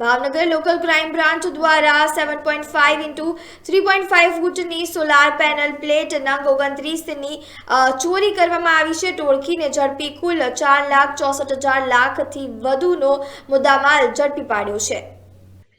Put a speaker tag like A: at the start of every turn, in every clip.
A: Bhavnagar local crime branch દ્વારા seven point five into three point five ફૂટની solar panel plate નંગ ઓગણત્રીસની ચોરી કરવામાં આવી છે. ટોળકીને ઝડપી કુલ ચાર લાખ ચોસઠ હજાર લાખથી વધુનો મુદ્દામાલ ઝડપી પાડ્યો છે.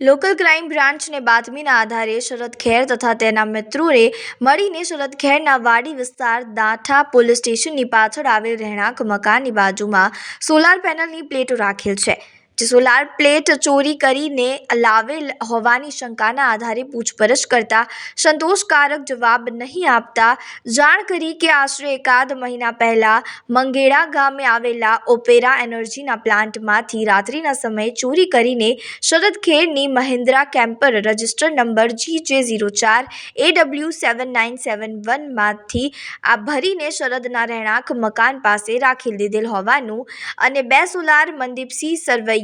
A: લોકલ ક્રાઇમ બ્રાન્ચને બાતમીના આધારે શરદ ખેર તથા તેના મિત્રોએ મળીને શરદ ખેરના વાડી વિસ્તાર દાઠા પોલીસ સ્ટેશનની પાછળ આવેલ રહેણાંક મકાનની બાજુમાં સોલાર પેનલની પ્લેટો રાખેલ છે. જે સોલાર પ્લેટ ચોરી કરીને લાવેલ હોવાની શંકાના આધારે પૂછપરછ કરતા સંતોષકારક જવાબ નહીં આપતા જાણ કરી કે આશરે એકાદ મહિના પહેલા મંગેડા ગામે આવેલા ઓપેરા એનર્જીના પ્લાન્ટમાંથી રાત્રિના સમયે ચોરી કરીને Sharad ખેરની Mahindra camper register number G J zero ચાર A W seven nine seven વનમાંથી આ ભરીને શરદના રહેણાંક મકાન પાસે રાખી દીધેલ હોવાનું અને બે સોલાર મનદીપસિંહ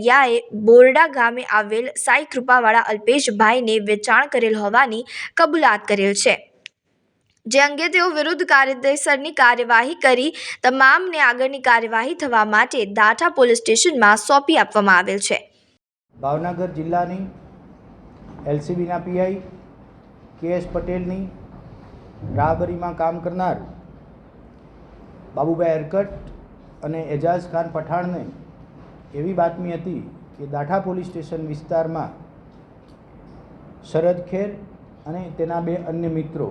A: સરવૈયાએ બોરડા ગામે આવેલ સાઈ કૃપાવાળા અલ્પેશભાઈને વેચાણ કરેલ હોવાની કબૂલાત કરેલ છે. જે અંગે તેઓ વિરુદ્ધ કાયદેસરની કાર્યવાહી કરી તમામને આગળની કાર્યવાહી થવા માટે દાઠા પોલીસ સ્ટેશનમાં સોંપી આપવામાં આવેલ છે.
B: ભાવનગર જિલ્લાની એલસીબીના પીઆઈ કે એસ પટેલની રાહબરીમાં કામ કરનાર બાબુભાઈ એરકટ અને એજાઝ ખાન પઠાણને એવી બાતમી હતી કે દાઠા પોલીસ સ્ટેશન વિસ્તારમાં શરદ ખેર અને તેના બે અન્ય મિત્રો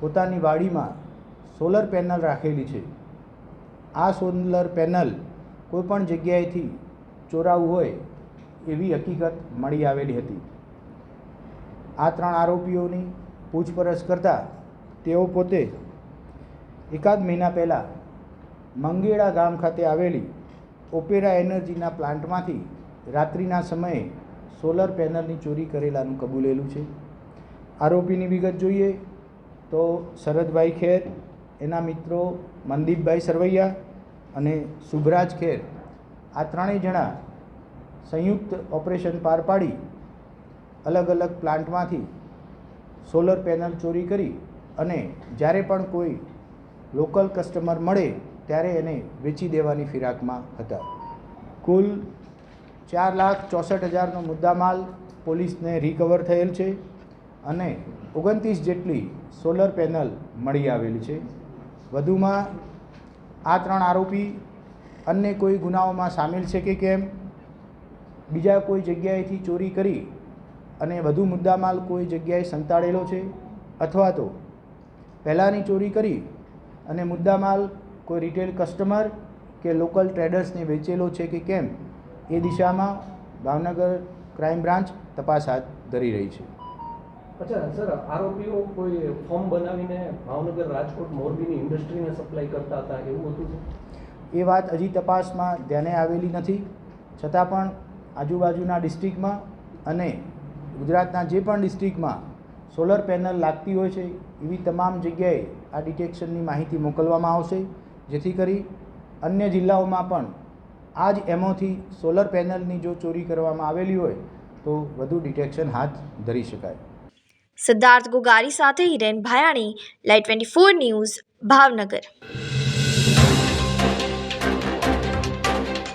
B: પોતાની વાડીમાં સોલર પેનલ રાખેલી છે. આ સોલર પેનલ કોઈપણ જગ્યાએથી ચોરાવું હોય એવી હકીકત મળી આવેલી હતી. આ ત્રણ આરોપીઓની પૂછપરછ કરતાં તેઓ પોતે એકાદ મહિના પહેલાં મંગેડા ગામ ખાતે આવેલી ઓપેરા એનર્જીના પ્લાન્ટમાંથી રાત્રિના સમયે સોલર પેનલની ચોરી કરેલાનું કબૂલેલું છે. આરોપીની વિગત જોઈએ તો શરદભાઈ ખેર, એના મિત્રો મનદીપભાઈ સરવૈયા અને શુભરાજ ખેર આ ત્રણેય જણા સંયુક્ત ઓપરેશન પાર પાડી અલગ અલગ પ્લાન્ટમાંથી સોલર પેનલ ચોરી કરી અને જ્યારે પણ કોઈ લોકલ કસ્ટમર મળે ત્યારે એને વેચી દેવાની ફિરાકમાં હતા. કુલ ચાર લાખ ચોસઠ હજારનો મુદ્દામાલ પોલીસને રિકવર થયેલ છે અને ઓગણત્રીસ જેટલી સોલર પેનલ મળી આવેલી છે. વધુમાં આ ત્રણ આરોપી અન્ય કોઈ ગુનાઓમાં સામેલ છે કે કેમ? બીજા કોઈ જગ્યાએથી ચોરી કરી અને વધુ મુદ્દામાલ કોઈ જગ્યાએ સંતાડેલો છે? અથવા તો પહેલાંની ચોરી કરી અને મુદ્દામાલ કોઈ રિટેલ કસ્ટમર કે લોકલ ટ્રેડર્સને વેચેલો છે કે કેમ એ દિશામાં ભાવનગર ક્રાઇમ બ્રાન્ચ તપાસ હાથ ધરી રહી છે.
C: અચ્છા સર આરોપીઓ કોઈ ફોર્મ બનાવીને ભાવનગર રાજકોટ મોરબીની ઇન્ડસ્ટ્રીને સપ્લાય કરતા હતા એવું હતું
B: એ વાત હજી તપાસમાં ધ્યાને આવેલી નથી. છતાં પણ આજુબાજુના ડિસ્ટ્રિક્ટમાં અને ગુજરાતના જે પણ ડિસ્ટ્રિક્ટમાં સોલર પેનલ લાગતી હોય છે એવી તમામ જગ્યાએ આ ડિટેક્શનની માહિતી મોકલવામાં આવશે. જેથી કરી અન્ય જિલ્લાઓમાં પણ આ જ એમોથી સોલર પેનલની જો ચોરી કરવામાં આવેલી હોય, તો વધુ ડિટેક્શન હાથ ધરી શકાય.
A: સિદ્ધાર્થ ગોગારી સાથે હિરેન ભાયાણી લાઈ ટ્વેન્ટી ફોર ન્યૂઝ, ભાવનગર.